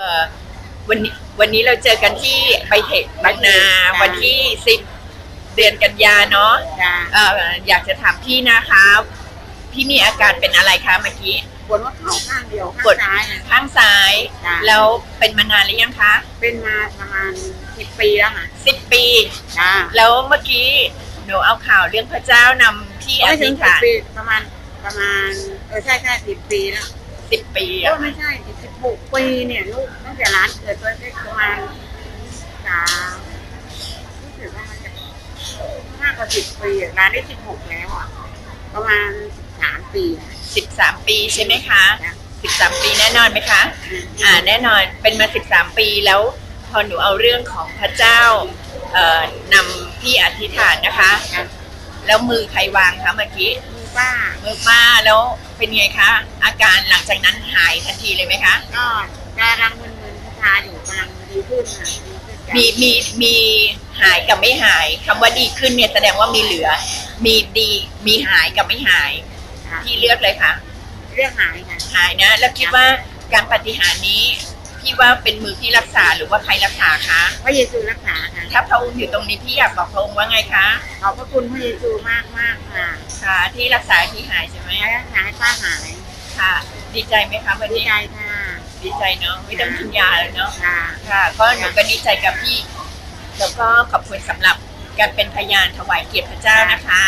เอ่อวันนี้วันนี้เราเจอกันที่ไบเทคบางนาค่ะวันที่สิบเดือนกันยาเนาะจ้าเอ่ออยากจะถามพี่นะคะพี่มีอาการเป็นอะไรคะเมื่อกี้ปวดว่าเข่าข้างเดียวข้างปวดซ้ายน่ะข้างซ้าย จ้ะ แล้วเป็นมานานหรือยังคะเป็นมาประมาณสิบปีแล้วค่ะสิบปี จ้าแล้วเมื่อกี้หนูเอาข่าวเรื่องพระเจ้านำพี่อไม่ถึธิงษสิบฐานปีประมาณประมาณ เออใช่ใช่สิบปีแล้วสิบปีก็อะไม่ใช่สิบ หกปีเนี่ยลูกตั้งแต่ร้านเกิดตัวเล็กประมาณสามรู้สึกว่ามันจะมากกว่าสิบปีอะร้านได้สิบหกแล้วอะ ประมาณสิบสามปีอะสิบสามปีใช่ไหมคะจ้ะสิบสามปีแน่นอนไหมคะ อ่าแน่นอนเป็นมา 13 ปีแล้วพอหนูเอาเรื่องของพระเจ้าเอ่อนำพี่อธิษฐานนะคะจ้ะแล้วมือใครวางคะเมื่อกี้ มือ ป้ามือป้าแล้วเป็นไงคะ อาการหลังจากนั้นหายทันทีเลยไหมคะ ก็กำลังมึนๆชาอยู่กำลังดีขึ้นค่ะดีขึ้นจ้ะมีมีมีหายกับไม่หายคำว่าดีขึ้นเนี่ยแสดงว่ามีเหลือ มีดีมีหายกับไม่หายค่ะพี่เลือกเลยค่ะ เรื่องหายค่ะ หายนะ แล้วคิดว่าการปฏิหารย์นี้ พี่ว่าเป็นมือพี่รักษาหรือว่าใครรักษาคะพระเยซูรักษาค่ะถ้าพระองค์อยู่ตรงนี้พี่อยากบอกพระองค์ว่าไงคะขอบพระคุณพระเยซูมากมากๆค่ะค่ะ ที่รักษาที่หายใช่ไหมให้รักษาให้ป้าหายค่ะ ดีใจไหมคะวันดีนี้ใจค่ะดีใจเนาะไม่ต้องกินยาแล้วเนาะค่ะค่ะก็หนูก็ดีใจกับพี่ แล้วก็ขอบคุณสำหรับการเป็นพยานถวายเกียรติพระเจ้านะคะ